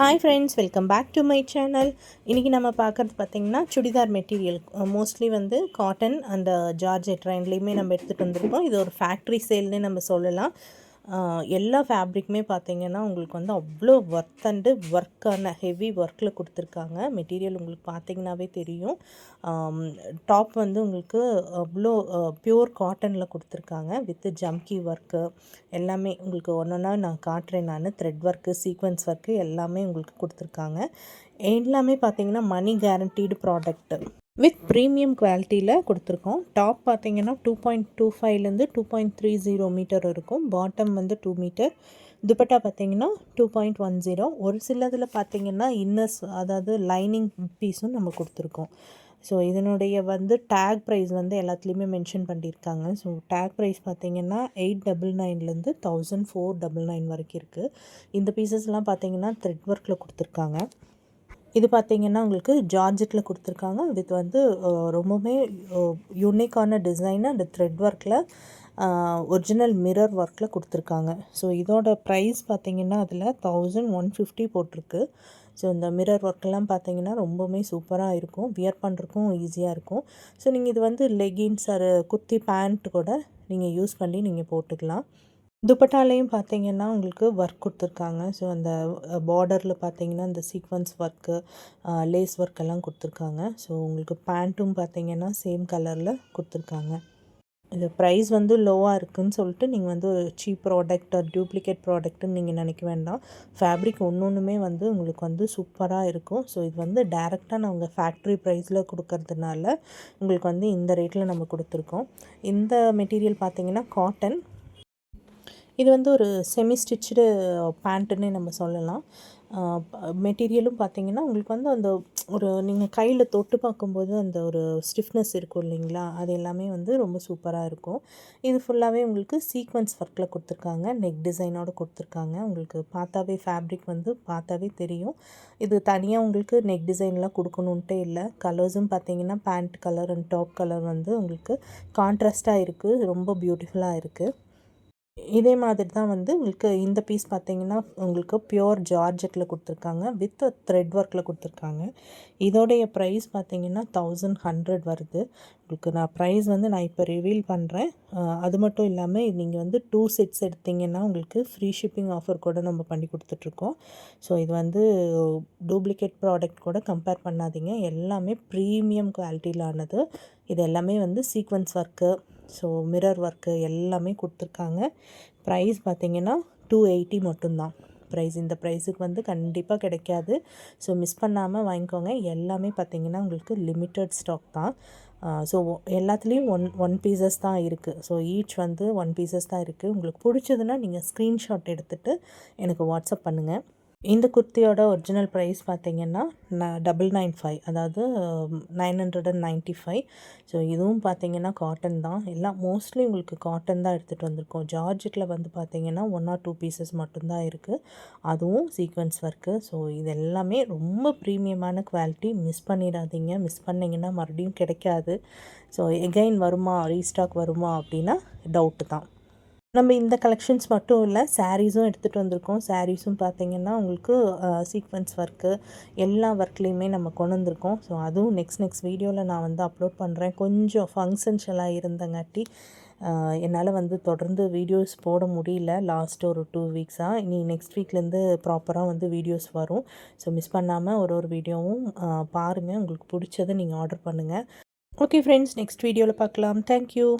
Hi friends welcome back to my channel இன்றைக்கி நம்ம பார்க்குறது பார்த்திங்கன்னா சுடிதார் மெட்டீரியல் மோஸ்ட்லி வந்து காட்டன் அந்த ஜார்ஜெட் ரெண்ட்லேயுமே நம்ம எடுத்துகிட்டு வந்திருக்கோம். இது ஒரு ஃபேக்ட்ரி சேல்னு நம்ம சொல்லலாம். எல்லா ஃபேப்ரிக்குமே பார்த்திங்கன்னா உங்களுக்கு வந்து அவ்வளோ ஒர்த் அண்டு ஒர்க்கான ஹெவி ஒர்க்கில் கொடுத்துருக்காங்க. மெட்டீரியல் உங்களுக்கு பார்த்திங்கனாவே தெரியும். டாப் வந்து உங்களுக்கு அவ்வளோ ப்யூர் காட்டனில் கொடுத்துருக்காங்க. வித்து ஜம்கி ஒர்க்கு எல்லாமே உங்களுக்கு ஒன்று ஒன்றா நான் காட்டுறேன் நான். த்ரெட் ஒர்க்கு சீக்வன்ஸ் ஒர்க்கு எல்லாமே உங்களுக்கு கொடுத்துருக்காங்க. எல்லாமே பார்த்திங்கன்னா money guaranteed product with premium குவாலிட்டியில் கொடுத்துருக்கோம். டாப் பார்த்தீங்கன்னா டூ பாயிண்ட் டூ ஃபைவ்லேருந்து two point three zero meter இருக்கும். பாட்டம் வந்து டூ மீட்டர். துப்பட்டா பார்த்தீங்கன்னா டூ பாயிண்ட் ஒன் ஜீரோ ஒரு சிலதில் பார்த்தீங்கன்னா இன்னர்ஸ் அதாவது லைனிங் பீஸும் நம்ம கொடுத்துருக்கோம். ஸோ இதனுடைய வந்து டேக் ப்ரைஸ் வந்து எல்லாத்துலேயுமே மென்ஷன் பண்ணியிருக்காங்க. ஸோ டேக் ப்ரைஸ் பார்த்தீங்கன்னா எயிட் டபுள் நைன்லேருந்து தௌசண்ட் ஃபோர் டபுள் நைன் வரைக்கும் இருக்குது இந்த பீசஸ்லாம் பார்த்தீங்கன்னா த்ரெட் ஒர்க்கில் கொடுத்துருக்காங்க. இது பார்த்திங்கன்னா உங்களுக்கு ஜார்ஜெட்டில் கொடுத்துருக்காங்க. வித் வந்து ரொம்பவுமே யூனிக்கான டிசைன் அந்த த்ரெட் ஒர்க்கில் ஒரிஜினல் மிரர் ஒர்க்கில் கொடுத்துருக்காங்க. ஸோ இதோட ப்ரைஸ் பார்த்திங்கன்னா அதில் தௌசண்ட் ஒன் ஃபிஃப்டி போட்டிருக்கு. ஸோ இந்த மிரர் ஒர்க்கெல்லாம் பார்த்தீங்கன்னா ரொம்பவுமே சூப்பராக இருக்கும். வியர் பண்ணுறக்கும் ஈஸியாக இருக்கும். ஸோ நீங்கள் இது வந்து லெகின்ஸ் அது குர்த்தி பேண்ட் கூட நீங்கள் யூஸ் பண்ணி நீங்கள் போட்டுக்கலாம். துப்பட்டாலையும் பார்த்தீங்கன்னா உங்களுக்கு ஒர்க் கொடுத்துருக்காங்க. ஸோ அந்த பார்டரில் பார்த்தீங்கன்னா இந்த சீக்வன்ஸ் ஒர்க்கு லேஸ் ஒர்க் எல்லாம் கொடுத்துருக்காங்க. ஸோ உங்களுக்கு பேண்ட்டும் பார்த்தீங்கன்னா சேம் கலரில் கொடுத்துருக்காங்க. இது ப்ரைஸ் வந்து லோவாக இருக்குதுன்னு சொல்லிட்டு நீங்கள் வந்து ஒரு சீப் ப்ராடக்ட் டூப்ளிகேட் ப்ராடக்ட்டுன்னு நீங்கள் நினைக்க வேண்டாம். ஃபேப்ரிக் ஒன்று ஒன்றுமே வந்து உங்களுக்கு வந்து சூப்பராக இருக்கும். ஸோ இது வந்து டேரெக்டாக நாங்கள் ஃபேக்ட்ரி ப்ரைஸில் கொடுக்கறதுனால உங்களுக்கு வந்து இந்த ரேட்டில் நம்ம கொடுத்துருக்கோம். இந்த மெட்டீரியல் பார்த்தீங்கன்னா காட்டன் இது வந்து ஒரு செமி ஸ்டிச்சுடு பேண்ட்டுன்னு நம்ம சொல்லலாம். மெட்டீரியலும் பார்த்தீங்கன்னா உங்களுக்கு வந்து அந்த ஒரு நீங்கள் கையில் தொட்டு பார்க்கும்போது அந்த ஒரு ஸ்டிஃப்னஸ் இருக்கும் இல்லைங்களா? அது எல்லாமே வந்து ரொம்ப சூப்பராக இருக்கும். இது ஃபுல்லாகவே உங்களுக்கு சீக்வன்ஸ் ஒர்க்கில் கொடுத்துருக்காங்க. நெக் டிசைனோடு கொடுத்துருக்காங்க. உங்களுக்கு பார்த்தாவே ஃபேப்ரிக் வந்து பார்த்தாவே தெரியும். இது தனியாக உங்களுக்கு நெக் டிசைன்லாம் கொடுக்கணுன்ட்டே இல்லை. கலர்ஸும் பார்த்தீங்கன்னா pant colour and top colour வந்து உங்களுக்கு கான்ட்ராஸ்ட்டாக இருக்குது ரொம்ப பியூட்டிஃபுல்லாக இருக்குது இதே மாதிரி தான் வந்து உங்களுக்கு இந்த பீஸ் பார்த்தீங்கன்னா உங்களுக்கு பியோர் ஜார்ஜெட்டில் கொடுத்துருக்காங்க. வித் த்ரெட் ஒர்க்கில் கொடுத்துருக்காங்க. இதோடைய ப்ரைஸ் பார்த்தீங்கன்னா தௌசண்ட் ஹண்ட்ரட் வருது. உங்களுக்கு நான் ப்ரைஸ் வந்து நான் இப்போ ரிவீல் பண்ணுறேன் அது மட்டும் இல்லாமல் நீங்கள் வந்து டூ செட்ஸ் எடுத்திங்கன்னா உங்களுக்கு ஃப்ரீ ஷிப்பிங் ஆஃபர் கூட நம்ம பண்ணி கொடுத்துட்ருக்கோம். ஸோ இது வந்து டூப்ளிகேட் ப்ராடக்ட் கூட கம்பேர் பண்ணாதீங்க. எல்லாமே ப்ரீமியம் குவாலிட்டியிலானது இது எல்லாமே வந்து sequence work so mirror work எல்லாமே கொடுத்துருக்காங்க. ப்ரைஸ் பார்த்திங்கன்னா டூ எயிட்டி மட்டும்தான். ப்ரைஸ் இந்த ப்ரைஸுக்கு வந்து கண்டிப்பாக கிடைக்காது. ஸோ மிஸ் பண்ணாமல் வாங்கிக்கோங்க. எல்லாமே பார்த்திங்கன்னா உங்களுக்கு லிமிட்டட் ஸ்டாக் தான். ஸோ எல்லாத்துலேயும் ஒன் ஒன் பீசஸ் தான் இருக்குது ஸோ ஈச் வந்து ஒன் பீசஸ் தான் இருக்குது உங்களுக்கு பிடிச்சதுன்னா நீங்கள் ஸ்க்ரீன்ஷாட் எடுத்துகிட்டு எனக்கு வாட்ஸ்அப் பண்ணுங்கள் இந்த குர்த்தியோட ஒரிஜினல் ப்ரைஸ் பார்த்தீங்கன்னா டபுள் நைன் ஃபைவ் அதாவது nine hundred and ninety five so இதுவும் பார்த்தீங்கன்னா காட்டன் தான். எல்லாம் மோஸ்ட்லி உங்களுக்கு காட்டன் தான் எடுத்துகிட்டு வந்திருக்கோம். ஜார்ஜெட்டில் வந்து பார்த்தீங்கன்னா ஒன் ஆர் டூ பீசஸ் மட்டும்தான் இருக்குது அதுவும் சீக்வன்ஸ் ஒர்க்கு ஸோ இது எல்லாமே ரொம்ப ப்ரீமியமான குவாலிட்டி மிஸ் பண்ணிடாதீங்க. மிஸ் பண்ணிங்கன்னா மறுபடியும் கிடைக்காது. ஸோ எகைன் வருமா? ரீஸ்டாக் வருமா? அப்படின்னா டவுட்டு தான். நம்ம இந்த கலெக்ஷன்ஸ் மட்டும் இல்லை சாரீஸும் எடுத்துகிட்டு வந்திருக்கோம். சாரீஸும் பார்த்திங்கன்னா உங்களுக்கு சீக்வன்ஸ் ஒர்க்கு எல்லா ஒர்க்லேயுமே நம்ம கொண்டு வந்திருக்கோம். ஸோ அதுவும் நெக்ஸ்ட் நெக்ஸ்ட் வீடியோவில் நான் வந்து அப்லோட் பண்ணுறேன் கொஞ்சம் ஃபங்க்ஷன்ஸ் எல்லாம் இருந்தங்காட்டி என்னால் வந்து தொடர்ந்து வீடியோஸ் போட முடியல. லாஸ்ட் ஒரு டூ வீக்ஸாக இனி நெக்ஸ்ட் வீக்லேருந்து ப்ராப்பராக வந்து வீடியோஸ் வரும். ஸோ மிஸ் பண்ணாமல் ஒரு ஒரு வீடியோவும் பாருங்கள் உங்களுக்கு பிடிச்சதை நீங்கள் ஆர்டர் பண்ணுங்கள் ஓகே ஃப்ரெண்ட்ஸ் நெக்ஸ்ட் வீடியோவில் பார்க்கலாம் தேங்க்யூ